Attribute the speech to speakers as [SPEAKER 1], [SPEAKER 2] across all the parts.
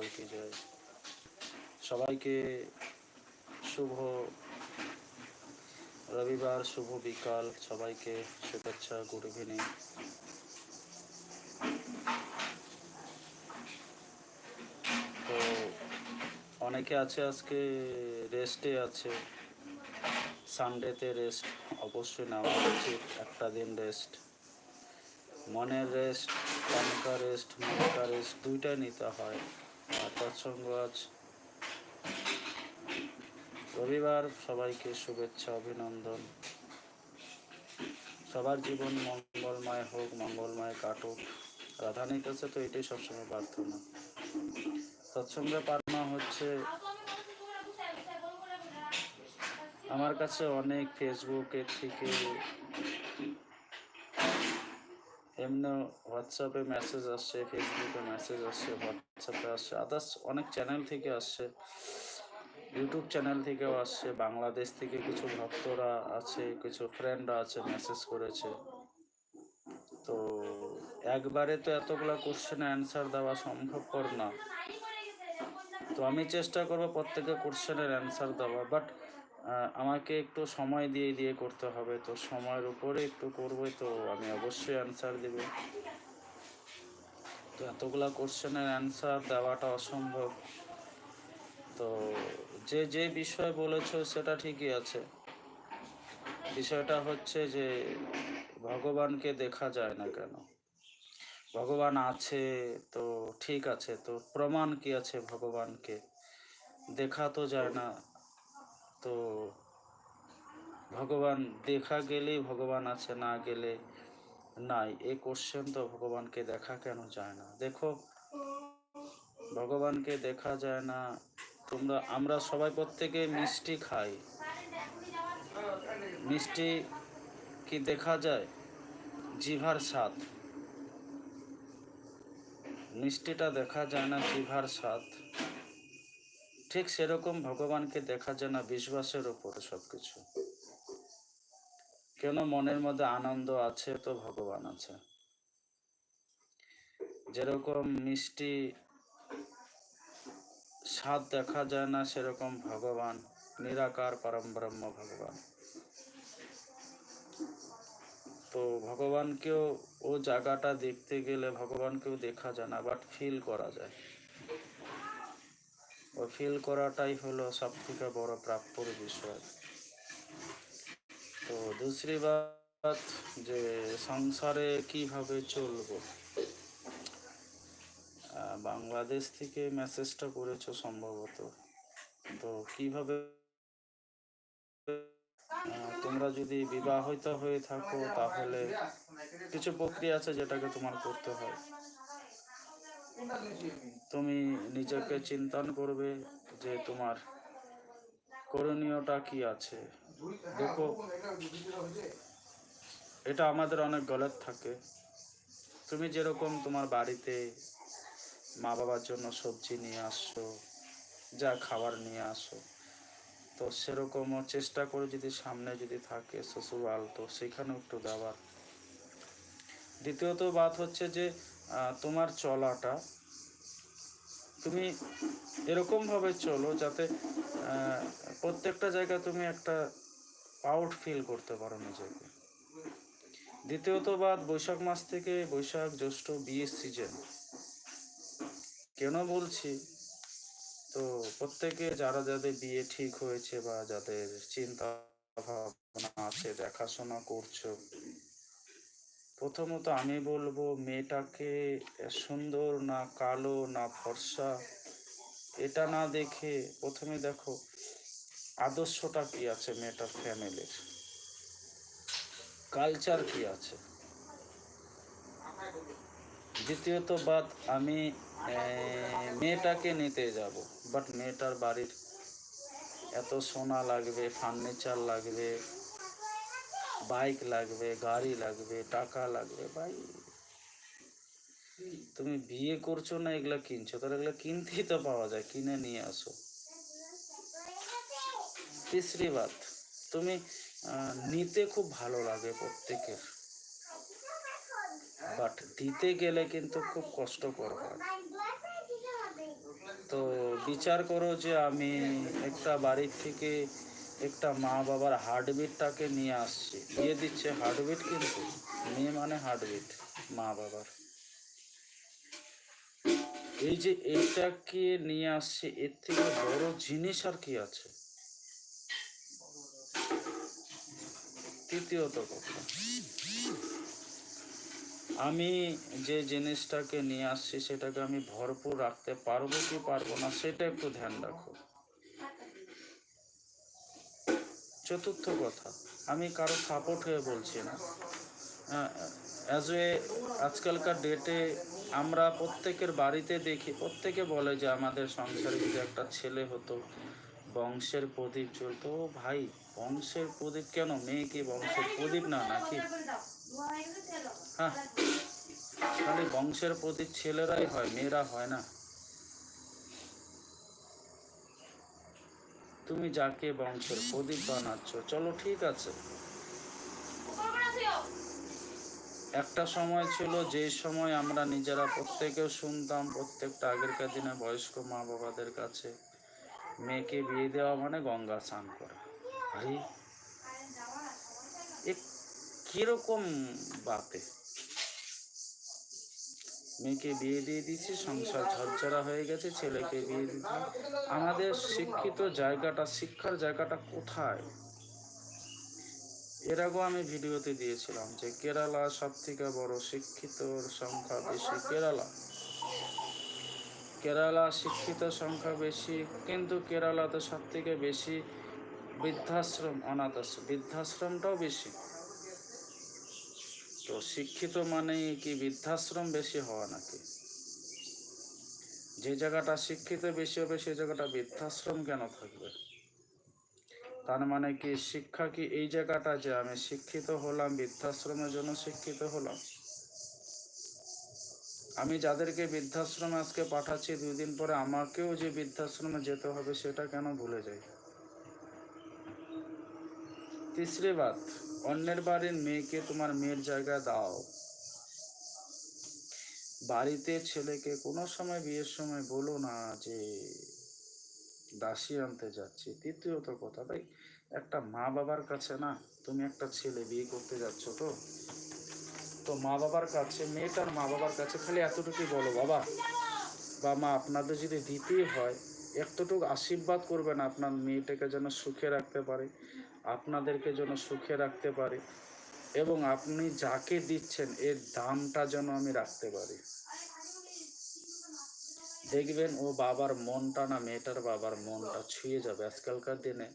[SPEAKER 1] লাল কি জয় সবাইকে শুভ রবিবার, শুভ বিকাল। সবাইকে শুভেচ্ছা গুড ইভিনিং তো অনেকে আছে আজকে রেস্টে আছে। সানডেতে রেস্ট অবশ্যই নেওয়া উচিত। একটা দিন রেস্ট মনের রেস্ট কানকা রেস্ট মনকা রেস্ট দুইটাই নিতে হয়। আর তৎসঙ্গ আজ রবিবার সবাইকে শুভেচ্ছা, অভিনন্দন। সবার জীবন মঙ্গলময় হোক, মঙ্গলময় কাটুক। রাধানির কাছে তো এটাই সবসময় প্রার্থনা। তৎসঙ্গে প্রার্থনা হচ্ছে আমার কাছে অনেক ফেসবুকের থেকে এমনি হোয়াটসঅ্যাপে মেসেজ আসছে ফেসবুকে মেসেজ আসছে হোয়াটসঅ্যাপে আসছে আদার্স অনেক চ্যানেল থেকে আসছে ইউটিউব চ্যানেল থেকেও আসছে বাংলাদেশ থেকে কিছু ভক্তরা আছে, কিছু ফ্রেন্ডরা আছে মেসেজ করেছে। তো একবারে তো এতগুলো কোশ্চেন অ্যান্সার দেওয়া সম্ভবপর না। তো আমি চেষ্টা করব প্রত্যেকের কোশ্চেনের অ্যান্সার দেওয়া বাট আমাকে একটু সময় দিয়ে দিয়ে করতে হবে। তো সময়ের উপরে একটু করব, তো আমি অবশ্যই অ্যান্সার দেব। তো এতগুলো কোশ্চেনের অ্যান্সার দেওয়াটা অসম্ভব। তো যে যে বিষয় বলেছ সেটা ঠিকই আছে। বিষয়টা হচ্ছে যে ভগবানকে দেখা যায় না কেন? ভগবান আছে, তো ঠিক আছে। তো প্রমাণ কি আছে ভগবানকে? দেখা তো যায় না। তো ভগবান দেখা গেলেই ভগবান আছে, না গেলে নাই। এই কোশ্চেন তো ভগবানকে দেখা কেন যায় না? দেখো, ভগবানকে দেখা যায় না, তোমরা, আমরা সবাই প্রত্যেকে মিষ্টি খাই। মিষ্টি কি দেখা যায়? জিভার স্বাদ। মিষ্টিটা দেখা যায় না, জিভার স্বাদ। ঠিক সেরকম ভগবানকে দেখা যায় না, বিশ্বাসের উপর সবকিছু। কেন মনের মধ্যে আনন্দ আছে তো ভগবান আছে। যেরকম মিষ্টি স্বাদ দেখা যায় না, সেরকম ভগবান, নিরাকার পরম ব্রহ্ম ভগবান। তো ভগবানকেও ও জায়গাটা দেখতে গেলে ভগবানকেও দেখা যায় না বাট ফিল করা যায়। ও ফিল করাটাই হলো সব থেকে বড় প্রাপ্যর বিষয়। তো দুসরি বাত যে সংসারে কীভাবে চলবো? বাংলাদেশ থেকে মেসেজটা করেছ সম্ভবত। তো কীভাবে তোমরা যদি বিবাহিত হয়ে থাকো তাহলে কিছু প্রক্রিয়া আছে যেটাকে তোমার করতে হয়। তুমি নিজেকে চিন্তন করবে যে তোমার করণীয়টা কি আছে। দেখো, এটা আমাদের অনেক গলত থাকে। তুমি যেরকম তোমার বাড়িতে মা বাবার জন্য সবজি নিয়ে আসছো, যা খাবার নিয়ে আসো তো সেরকমও চেষ্টা করে যদি সামনে যদি থাকে শ্বশুরাল তো সেখানেও একটু দেওয়ার। দ্বিতীয়ত বাত হচ্ছে যে তোমার চলাটা তুমি এরকমভাবে চলো যাতে প্রত্যেকটা জায়গায় তুমি একটা প্রাউড ফিল করতে পারো নিজেকে। দ্বিতীয়ত বাদ বৈশাখ মাস থেকে বৈশাখ জ্যৈষ্ঠ বিয়ের সিজন কেন বলছি? তো প্রত্যেকে, যারা যাদের বিয়ে ঠিক হয়েছে বা যাদের চিন্তা ভাবনা আছে, দেখাশোনা করছ প্রথমত আমি বলব, মেয়েটাকে সুন্দর না কালো না ফর্সা, এটা না দেখে প্রথমে দেখো আদর্শটা কি আছে মেয়েটার ফ্যামিলির কালচার কি আছে? দ্বিতীয়ত বাদ আমি মেয়েটাকে নিতে যাব বাট মেয়েটার বাড়ির এত সোনা লাগবে ফার্নিচার লাগবে বাইক লাগবে গাড়ি লাগবে টাকা লাগবে ভাই তুমি বিয়ে করছ না, এগুলা কিনছো? তাহলে এগুলা কিনতেই তো পাওয়া যায়, কিনে নিয়ে আসো। তিসরি বাত তুমি নিতে খুব ভালো লাগে প্রত্যেকের। বাট দিতে গেলে কিন্তু খুব কষ্টকর হয় বিচার করো যে আমি একটা বাড়ির থেকে একটা মা বাবার হার্টবিটটাকে নিয়ে আসছি। দিয়ে দিচ্ছে হার্টবিট কিন্তু মেয়ে মানে হার্টবিট মা বাবার। এই যে এইটাকে নিয়ে আসছে, এর থেকে বড় জিনিস আর কি আছে? তৃতীয়ত কথা। আমি যে জিনিসটাকে নিয়ে আসছি, সেটাকে আমি ভরপুর রাখতে পারব কি পারব না, সেটা একটু ধ্যান রাখো। চতুর্থ কথা, আমি কারও সাপোর্ট হয়ে বলছি না। অ্যাজ এ আজকালকার ডেটে আমরা প্রত্যেকের বাড়িতে দেখি, প্রত্যেকে বলে যে আমাদের সংসারে যদি একটা ছেলে হতো, বংশের প্রদীপ জ্বলতো। ভাই, বংশের প্রদীপ কেন? মেয়ে কি বংশের প্রদীপ না নাকি? হ্যাঁ খালি বংশের প্রদীপ ছেলেরাই হয়, মেয়েরা হয় না। তুমি যাকে বংশের প্রদীপ বানাচ্ছ, চলো ঠিক আছে। একটা সময় ছিল, যে সময় আমরা নিজেরা প্রত্যেকেও শুনতাম, প্রত্যেকটা আগেরকার দিনে বয়স্ক মা বাবাদের কাছে মেয়েকে বিয়ে দেওয়া মানে গঙ্গা স্নান করা। কীরকম বাতে? মেয়েকে বিয়ে দিয়ে দিয়েছি সংসার ঝরঝরা হয়ে গেছে, ছেলেকে বিয়ে দিচ্ছি। আমাদের শিক্ষিত জায়গাটা, শিক্ষার জায়গাটা কোথায়? এর আগেও আমি ভিডিওতে দিয়েছিলাম যে কেরালা সব থেকে বড় শিক্ষিতর সংখ্যা বেশি কেরালা। কেরালা শিক্ষিত সংখ্যা বেশি, কিন্তু কেরালাতে সব থেকে বেশি বৃদ্ধাশ্রম, অনাথ আশ্রম, বৃদ্ধাশ্রমটাও বেশি। তো শিক্ষিত মানে কি বৃদ্ধাশ্রম বেশি হওয়া নাকি? যে জায়গাটা শিক্ষিত বেশি হবে সেই জায়গাটা বৃদ্ধাশ্রম কেন থাকবে? তার মানে কি শিক্ষা কি এই জায়গাটা যে আমি শিক্ষিত হলাম, বৃদ্ধাশ্রমের জন্য শিক্ষিত হলাম? আমি যাদেরকে বৃদ্ধাশ্রমে আজকে পাঠাচ্ছি দুই দিন পরে আমাকেও যে বৃদ্ধাশ্রমে যেতে হবে, সেটা কেন ভুলে যাই? তিসরি বাত। অন্যের বাড়ির মেয়েকে তোমার মেয়ের জায়গায় দাও। বাড়িতে ছেলেকে কোনো সময় বিয়ের সময় বলো না যে দাসী আনতে যাচ্ছি। তৃতীয়ত কথা, ভাই, একটা মা বাবার কাছে না, তুমি একটা ছেলে বিয়ে করতে যাচ্ছ তো? তো মা বাবার কাছে, মেয়েটার মা বাবার কাছে খালি এতটুকুই বলো, বাবা। বা মা, আপনাদের যদি দিতেই হয় এতটুকু আশীর্বাদ করবেন আপনার মেয়েটাকে যেন সুখে রাখতে পারে। আপনাদেরকে যেন সুখে রাখতে পারে এবং আপনি যাকে দিচ্ছেন, এর দামটা যেন আমি রাখতে পারি। দেখবেন ও বাবার মনটা না, মেয়েটার বাবার মনটা ছুঁয়ে যাবে আজকালকার দিনে।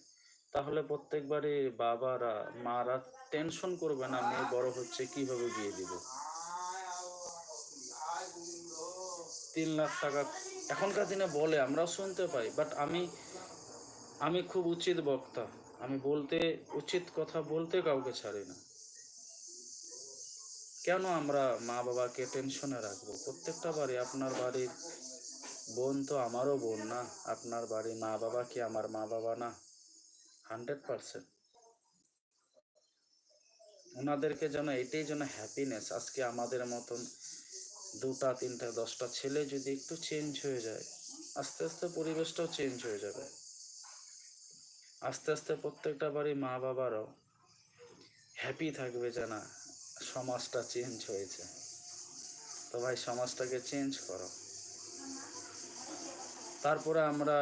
[SPEAKER 1] তাহলে প্রত্যেকবারই বাবারা, মারা টেনশন করবে না, মেয়ে বড় হচ্ছে, কীভাবে বিয়ে দিব? তিন লাখ টাকা এখনকার দিনে বলে, আমরাও শুনতে পাই বাট আমি আমি খুব উচিত বক্তা। আমি বলতে, উচিত কথা বলতে কাউকে ছাড়ি না। কেন আমরা মা বাবাকে টেনশনে রাখব? প্রত্যেকটা বাড়ি আপনার বাড়ির বোন তো আমারও বোন না। আপনার বাড়ি মা বাবা কি আমার মা বাবা না? Hundred percent. ওনাদেরকে যেন এটাই যেন হ্যাপিনেস আজকে আমাদের মতন দুটা, তিনটা, দশটা ছেলে যদি একটু চেঞ্জ হয়ে যায়, আস্তে আস্তে পরিবেশটাও চেঞ্জ হয়ে যাবে। আস্তে আস্তে প্রত্যেকটা বাড়ি মা বাবারাও হ্যাপি থাকবে যে না সমাজটা চেঞ্জ হয়েছে। তো ভাই, সমাজটাকে চেঞ্জ করো। তারপরে আমরা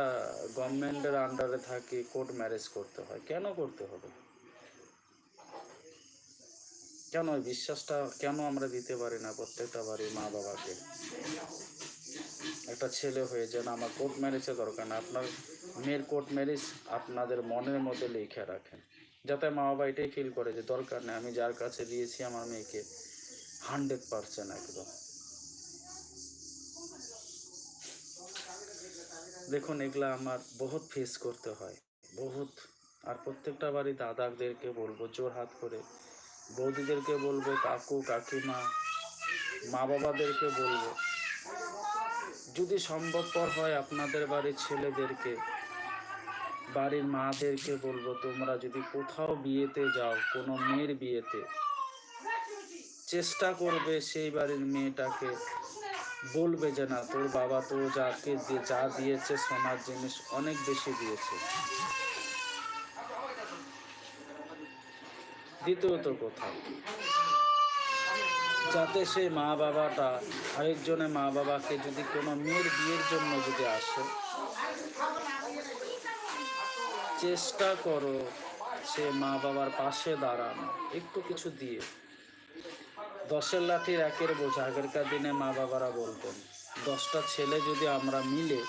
[SPEAKER 1] গভর্নমেন্টের আন্ডারে থাকি কোর্ট ম্যারেজ করতে হয়। কেন করতে হবে? কেন? বিশ্বাসটা কেন আমরা দিতে পারি না প্রত্যেকটা বাড়ির মা বাবাকে একটা ছেলে হয়ে যেন আমার কোর্ট ম্যারেজের দরকার না, আপনার মেয়ের কোর্ট ম্যারেজ আপনাদের মনের মধ্যে লিখে রাখেন। যাতে মা বাবা এটাই ফিল করে যে দরকার নেই, আমি যার কাছে দিয়েছি আমার মেয়েকে হান্ড্রেড পার্সেন্ট একদম। দেখুন, এগুলা আমার বহুত ফেস করতে হয়, বহুত। আর প্রত্যেকটা বাড়ি দাদাদেরকে বলব, জোর হাত করে। বৌদিদেরকে বলব, কাকু, কাকিমা, মা বাবাদেরকে বলব যদি সম্ভবপর হয় আপনাদের বাড়ির ছেলেদেরকে, বাড়ির মাদেরকে বলব, তোমরা যদি কোথাও বিয়েতে যাও, কোনো মেয়ের বিয়েতে, চেষ্টা করবে সেই বাড়ির মেয়েটাকে বলবে যে, না, তোর বাবা তো যাকে যা দিয়েছে, সোনার জিনিস অনেক বেশি দিয়েছে। দ্বিতীয়ত কোথাও যাতে সে মা বাবাটা আরেকজনের মা বাবাকে যদি কোনো মেয়ের বিয়ের জন্য যদি আসে, চেষ্টা করো সে মা বাবার পাশে দাঁড়ানো, একটু কিছু দিয়ে। দশের লাঠির একের বোঝা, আগেরকার দিনে মা বাবারা বলতেন, দশটা ছেলে যদি আমরা মিলে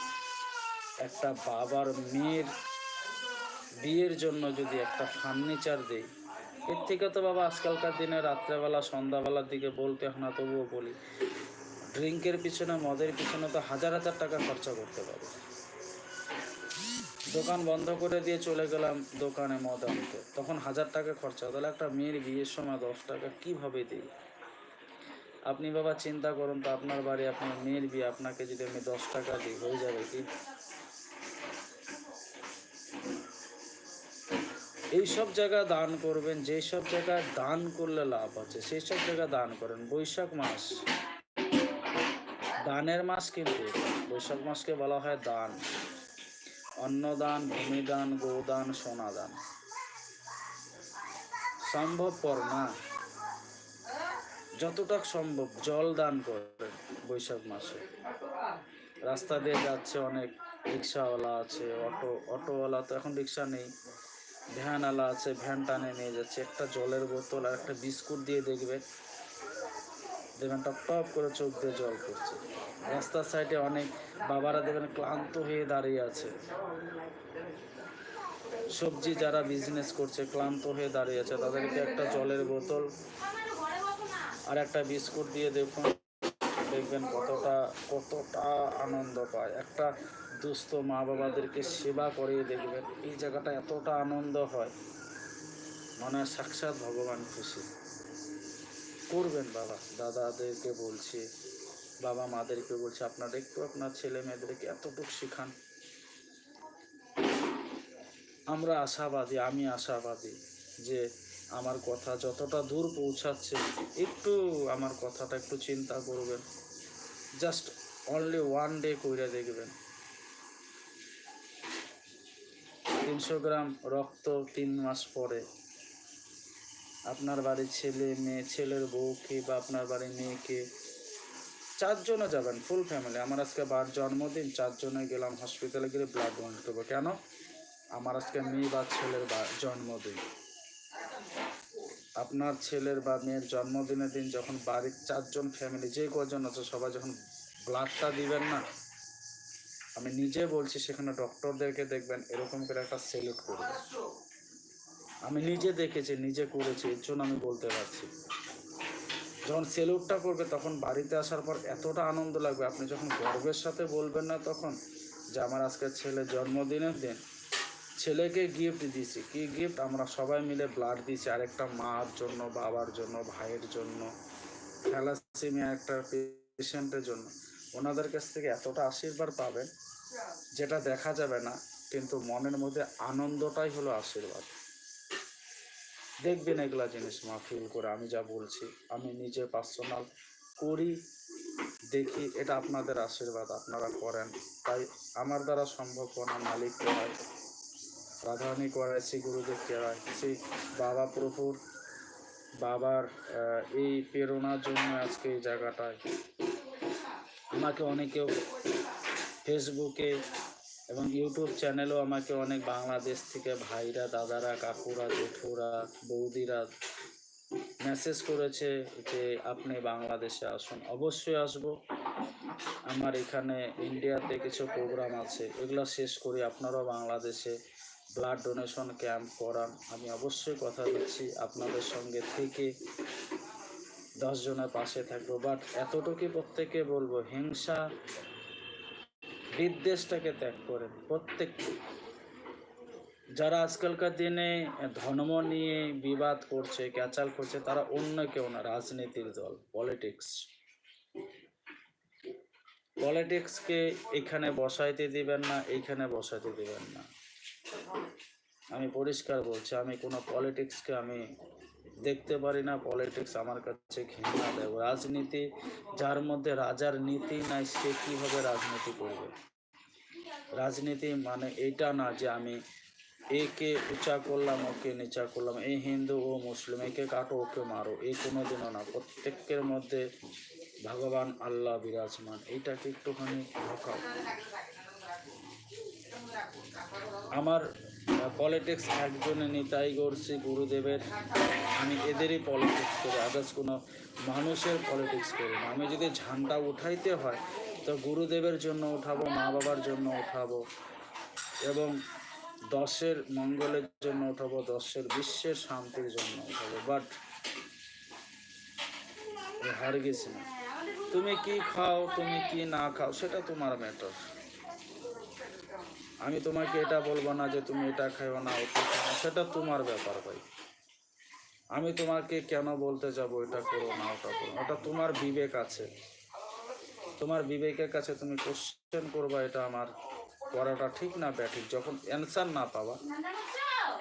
[SPEAKER 1] একটা বাবার মেয়ের বিয়ের জন্য যদি একটা ফার্নিচার দেই এর থেকে তো বাবা আজকালকার দিনে রাত্রেবেলা, সন্ধ্যাবেলার দিকে বলতে হয় না, তবুও বলি। ড্রিঙ্কের পিছনে, মদের পিছনে তো হাজার হাজার টাকা খরচা করতে পারে। দোকান বন্ধ করে দিয়ে চলে গেলাম দোকানে মদ আনতে। তখন হাজার টাকা খরচা তাহলে একটা মেয়ের বিয়ের সময় দশ টাকা কীভাবে দিই? আপনি বাবা চিন্তা করুন তো, আপনার বাড়ি, আপনার মেয়ের বিয়ে, আপনাকে যদি আমি দশ টাকা দিই, হয়ে যাবে কি? এই সব জায়গায় দান করবেন যেই সব জায়গায় দান করলে লাভ আছে সেই সব জায়গায় দান করেন। বৈশাখ মাস। দানের মাস কিন্তু বৈশাখ মাসকে বলা হয় দান। অন্নদান, ভূমিদান, গোদান, সোনাদান। সম্ভবপর না। যতটা সম্ভব জল দান করেন বৈশাখ মাসে। রাস্তা দিয়ে যাচ্ছে অনেক রিক্সাওয়ালা আছে, অটো, অটোওয়ালা তো এখন রিক্সা নেই। ভ্যানওয়ালা আছে, ভ্যান টানে নিয়ে যাচ্ছে। একটা জলের বোতল আর একটা বিস্কুট দিয়ে দেখবে। দেখবেন টপ টপ করে চোখ দিয়ে জল পড়ছে। রাস্তার সাইডে অনেক বাবারা দেখবেন ক্লান্ত হয়ে দাঁড়িয়ে আছে। সবজি যারা বিজনেস করছে, ক্লান্ত হয়ে দাঁড়িয়ে আছে, তাদেরকে একটা জলের বোতল আর একটা বিস্কুট দিয়ে দেখুন। দেখবেন কতটা কতটা আনন্দ পায়। একটা দুস্থ মা বাবাদেরকে সেবা করে দেখবেন, এই জায়গাটা এতটা আনন্দ হয়। মনে হয় সাক্ষাৎ ভগবান খুশি। করবেন বাবা, দাদাদেরকে বলছি বাবা মাদেরকে বলছি, আপনারা একটু আপনার ছেলে মেয়েদেরকে এতটুকু শিখান। আমরা আশাবাদী, আমি আশাবাদী যে আমার কথা যতটা দূর পৌঁছাচ্ছে, একটু আমার কথাটা একটু চিন্তা করবেন। জাস্ট অনলি ওয়ান ডে কইরা দেখবেন। তিনশো গ্রাম রক্ত তিন মাস পরে। আপনার বাড়ির ছেলে, মেয়ে, ছেলের বউকে বা আপনার বাড়ির মেয়েকে চারজনে যাবেন ফুল ফ্যামিলি আমার আজকে বার জন্মদিন, চারজনে গেলাম হসপিটালে গিয়ে ব্লাড ডোনেট করব। কেন? আমার আজকে মেয়ে বা ছেলের জন্মদিন। আপনার ছেলের বা মেয়ের জন্মদিনের দিন যখন বাড়ির চারজন ফ্যামিলি যে কজন আছে, সবাই যখন ব্লাডটা দিবেন না, আমি নিজে বলছি সেখানে ডক্টরদেরকে দেখবেন, এরকম করে একটা সেলুট করবে আমি নিজে দেখেছি, নিজে করেছি, এর জন্য আমি বলতে পারছি। যখন সেলুটটা করবে, তখন বাড়িতে আসার পর এতটা আনন্দ লাগবে। আপনি যখন গর্বের সাথে বলবেন না তখন যে আমার আজকের ছেলে জন্মদিনের দিন ছেলেকে গিফট দিয়েছি কি গিফট আমরা সবাই মিলে ব্লাড দিয়েছি আরেকটা মার জন্য, বাবার জন্য, ভাইয়ের জন্য, থ্যালাসেমিয়া একটা পেশেন্টের জন্য। ওনাদের কাছ থেকে এতটা আশীর্বাদ পাবেন যেটা দেখা যাবে না, কিন্তু মনের মধ্যে আনন্দটাই হলো আশীর্বাদ। দেখবেন এগুলা জিনিস মা ফিল করে আমি যা বলছি, আমি নিজে পার্সোনাল করি, দেখি, এটা আপনাদের আশীর্বাদ, আপনারা করেন। তাই আমার দ্বারা সম্ভব না মালিক করায় রাধারানী করায় শ্রী গুরুদেব করায় সেই বাবা প্রভুর বাবার এই প্রেরণার জন্য আজকে এই জায়গাটায়। আমাকে অনেকেও ফেসবুকে এবং ইউটিউব চ্যানেলেও আমাকে অনেক বাংলাদেশ থেকে ভাইরা, দাদারা, কাকুরা, জেঠুরা, বৌদিরা মেসেজ করেছে যে আপনি বাংলাদেশে আসুন। অবশ্যই আসব। আমার এখানে ইন্ডিয়াতে কিছু প্রোগ্রাম আছে, এগুলো শেষ করি। আপনারাও বাংলাদেশে ব্লাড ডোনেশন ক্যাম্প করান। আমি অবশ্যই কথা দিচ্ছি আপনাদের সঙ্গে থেকে। দশ জনের পাশে থাকব। বাট এতটুকুই প্রত্যেকে বলব, হিংসা বিদ্বেষটাকে ত্যাগ করেন প্রত্যেককে। যারা আজকালকার দিনে ধর্ম নিয়ে বিবাদ করছে, ক্যাচাল করছে, তারা অন্য কেউ না, রাজনীতির দল পলিটিক্স পলিটিক্সকে এখানে বসাইতে দিবেন না এইখানে বসাইতে দিবেন না। আমি পরিষ্কার বলছি, আমি কোনো পলিটিক্সকে আমি দেখতে পারি না পলিটিক্স আমার কাছে ঘৃণা দেয় রাজনীতি, যার মধ্যে রাজার নীতি নাই, সে কীভাবে রাজনীতি করবে? রাজনীতি মানে এইটা না যে আমি একে উঁচা করলাম, ওকে নিচা করলাম। এই হিন্দু, ও মুসলিম, একে কাটো, ওকে মারো এই কোনোদিনও না। প্রত্যেকের মধ্যে ভগবান আল্লাহ বিরাজমান। এইটাকে একটুখানি ঢোকাও। আমার পলিটিক্স একজনে নিতাই গড়ছি গুরুদেবের। আমি এদেরই পলিটিক্স করি আদার্স কোনো মানুষের পলিটিক্স করি না। আমি যদি ঝান্ডা উঠাইতে হয়, তো গুরুদেবের জন্য উঠাবো, মা বাবার জন্য উঠাবো এবং দশের মঙ্গলের জন্য উঠাবো, দশের বিশ্বের শান্তির জন্য উঠাবো। বাট হার গেছি না। তুমি কি খাও, তুমি কি না খাও, সেটা তোমার ম্যাটার আমি তোমাকে এটা বলব না যে তুমি এটা খাও না, ওটা সেটা তোমার ব্যাপার ভাই। আমি তোমাকে কেন বলতে যাব এটা করো না, ওটা করো ওটা তোমার বিবেক আছে। তোমার বিবেকের কাছে তুমি কোশ্চেন করবা, এটা আমার করাটা ঠিক না, ব্যাঠিক। যখন অ্যান্সার না পাবা,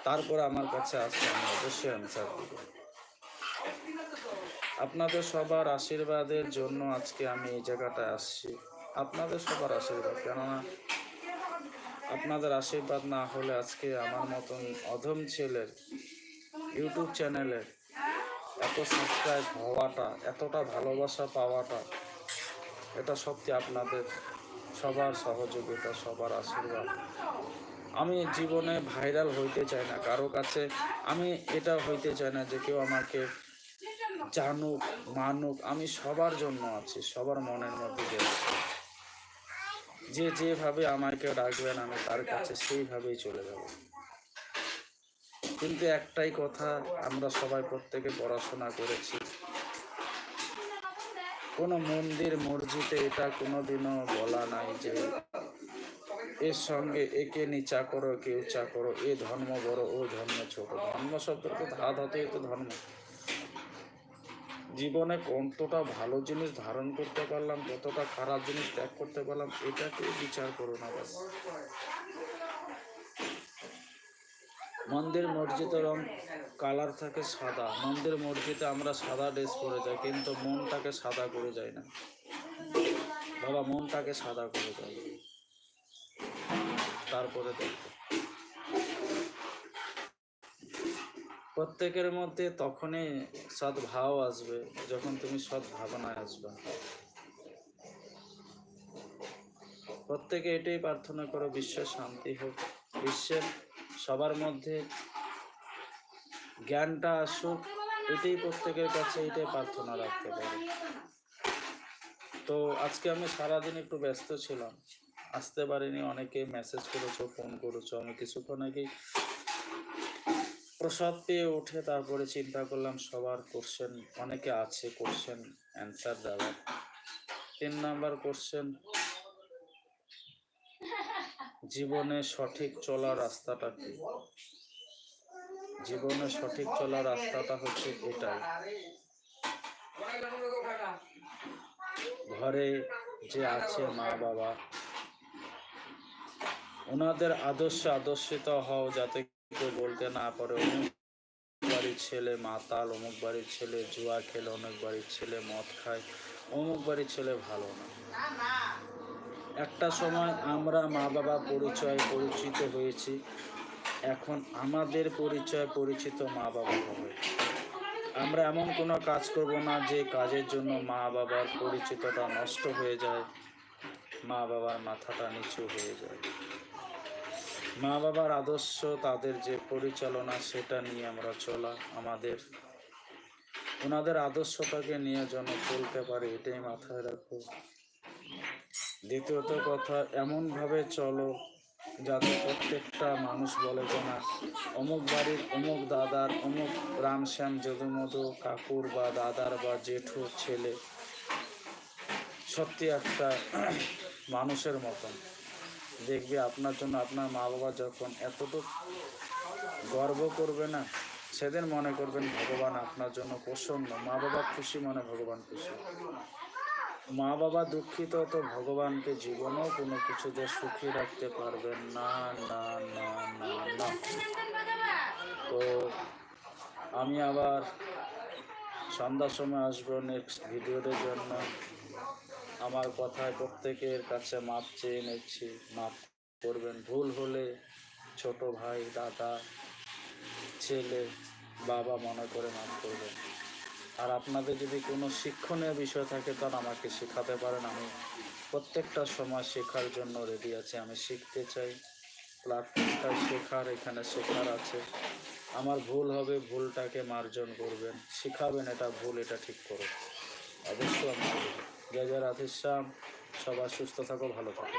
[SPEAKER 1] তারপরে আমার কাছে আসবে, আমি অবশ্যই অ্যান্সার দিব। আপনাদের সবার আশীর্বাদের জন্য আজকে আমি এই জায়গাটায় আসছি। আপনাদের সবার আশীর্বাদ, কেননা আপনাদের আশীর্বাদ না হলে আজকে আমার মতন অধম ছেলের ইউটিউব চ্যানেলে এত সাবস্ক্রাইব হওয়াটা, এতটা ভালোবাসা পাওয়াটা, এটা সত্যি আপনাদের সবার সহযোগিতা, সবার আশীর্বাদ। আমি জীবনে ভাইরাল হইতে চাই না, কারও কাছে আমি এটা হইতে চাই না যে কেউ আমাকে জানুক, মানুক, আমি সবার জন্য আছি, সবার মনের মধ্যে যে যেভাবে আমাকে ডাকবেন, আমি তার কাছে সেইভাবেই চলে যাব। কিন্তু একটাই কথা, আমরা সবাই প্রত্যেকে পড়াশোনা করেছি। কোনো মন্দির, মসজিদে এটা কোনোদিনও বলা নাই যে, এর সঙ্গে একে নিচা করো, কেউ উঁচা করো, এ ধর্ম বড়, ও ধর্ম ছোট। ধর্ম শব্দ তো ধাত হতেই তো ধর্ম। জীবনে কতটা ভালো জিনিস ধারণ করতে পারলাম, কতটা খারাপ জিনিস ত্যাগ করতে পারলাম এটাকে বিচার করো না বাস। মন্দির মসজিদের রং কালার থাকে সাদা। মন্দির মসজিদে আমরা সাদা ড্রেস পরে যাই, কিন্তু মনটাকে সাদা করে যাই না। বাবা, মনটাকে সাদা করে যাই। তারপরে দেখো। প্রত্যেকের মধ্যে তখনই সদ্ভাব আসবে, যখন তুমি সৎ ভাবনায় আসবে। প্রত্যেকে এটাই প্রার্থনা করো, বিশ্বের শান্তি হোক। বিশ্বের সবার মধ্যে জ্ঞানটা আসুক, এটাই প্রত্যেকের কাছে এটাই প্রার্থনা রাখতে পারে। তো আজকে আমি সারাদিন একটু ব্যস্ত ছিলাম, আসতে পারিনি অনেকে মেসেজ করেছ ফোন করেছ, আমি কিছুক্ষণ আগেই প্রসাদ পেয়ে উঠে তারপরে চিন্তা করলাম, সবার কোশ্চেন অনেকে আছে কোশ্চেন অ্যান্সার দেওয়ার। তিন নাম্বার কোশ্চেন জীবনে সঠিক চলার রাস্তাটা কি? জীবনে সঠিক চলার রাস্তাটা হচ্ছে এটাই। ঘরে যে আছে মা বাবা, ওনাদের আদর্শ আদর্শিত হও যাতে কেউ বলতে না পারে, অমুক বাড়ির ছেলে মাতাল, অমুক বাড়ির ছেলে জুয়া খেলে অনেক বাড়ির ছেলে মদ খায়, অমুক বাড়ির ছেলে ভালো না। একটা সময় আমরা মা বাবা পরিচয় পরিচিত হয়েছি, এখন আমাদের পরিচয় পরিচিত মা বাবা হবে। আমরা এমন কোনো কাজ করব না যে কাজের জন্য মা বাবার পরিচিতটা নষ্ট হয়ে যায় মা বাবার মাথাটা নিচু হয়ে যায়। মা বাবার আদর্শ, তাদের যে পরিচালনা, সেটা নিয়ে আমরা চলা আমাদের। ওনাদের আদর্শটাকে নিয়ে যেন চলতে পারে, এটাই মাথায় রাখো দ্বিতীয়ত কথা, এমনভাবে চলো যাতে প্রত্যেকটা মানুষ বলে যে, না, অমুক বাড়ির অমুক দাদার, অমুক রামশ্যাম যদুমধু কাকুর বা দাদার বা জেঠুর ছেলে সত্যি একটা মানুষের মতন। দেখবে আপনার জন্য আপনার মা বাবা যখন এতটুকু গর্ব করবে না, সেদিন মনে করবেন ভগবান আপনার জন্য প্রসন্ন। মা বাবা খুশি মানে ভগবান খুশি। মা বাবা দুঃখিত তো ভগবানকে জীবনেও কোনো কিছুতে সুখী রাখতে পারবেন না না না না না। তো আমি আবার সন্ধ্যার সময় আসব নেক্সট ভিডিওদের জন্য। আমার কথায় প্রত্যেকের কাছে মাপ চেয়ে নিচ্ছি। মাপ করবেন ভুল হলে ছোট ভাই, দাদা, ছেলে, বাবা মনে করে মাপ করবেন। আর আপনাদের যদি কোনো শিক্ষণীয় বিষয় থাকে, তাহলে আমাকে শেখাতে পারেন। আমি প্রত্যেকটা সময় শেখার জন্য রেডি আছি। আমি শিখতে চাই। প্ল্যাটফর্মটা শেখার, এখানে শেখার আছে। আমার ভুল হবে, ভুলটাকে মার্জন করবেন। শিখাবেন, এটা ভুল, এটা ঠিক করো অবশ্যই আমি জয় জয় রাধেশ্যাম সবার সুস্থ থাকো ভালো থাকো।